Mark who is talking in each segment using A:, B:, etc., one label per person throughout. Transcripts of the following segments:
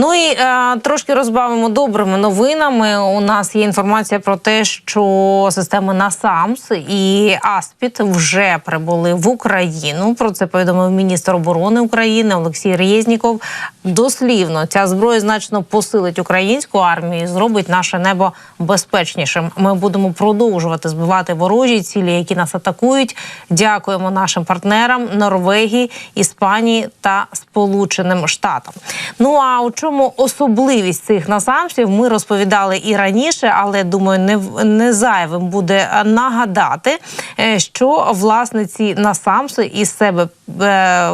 A: Ну і е, трошки розбавимо добрими новинами. У нас є інформація про те, що системи НАСАМС і Аспід вже прибули в Україну. Про це повідомив міністр оборони України Олексій Резніков. Дослівно ця зброя значно посилить українську армію, і зробить наше небо безпечнішим. Ми будемо продовжувати збивати ворожі цілі, які нас атакують. Дякуємо нашим партнерам Норвегії, Іспанії та Сполученим Штатам. Ну а у чому особливість цих насамців ми розповідали і раніше, але думаю, не не зайвим буде е, нагадати, е, що власне ці насамси із себе. Е,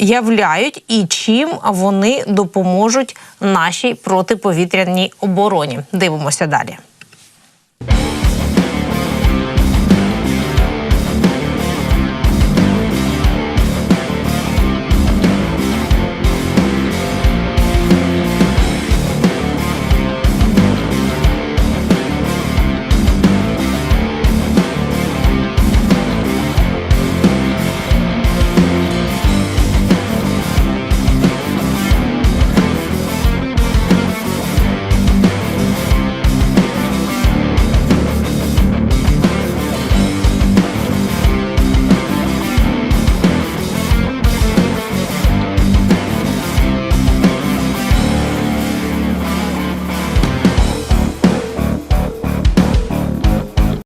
A: Являють і чим вони допоможуть нашій протиповітряній обороні. Дивимося далі.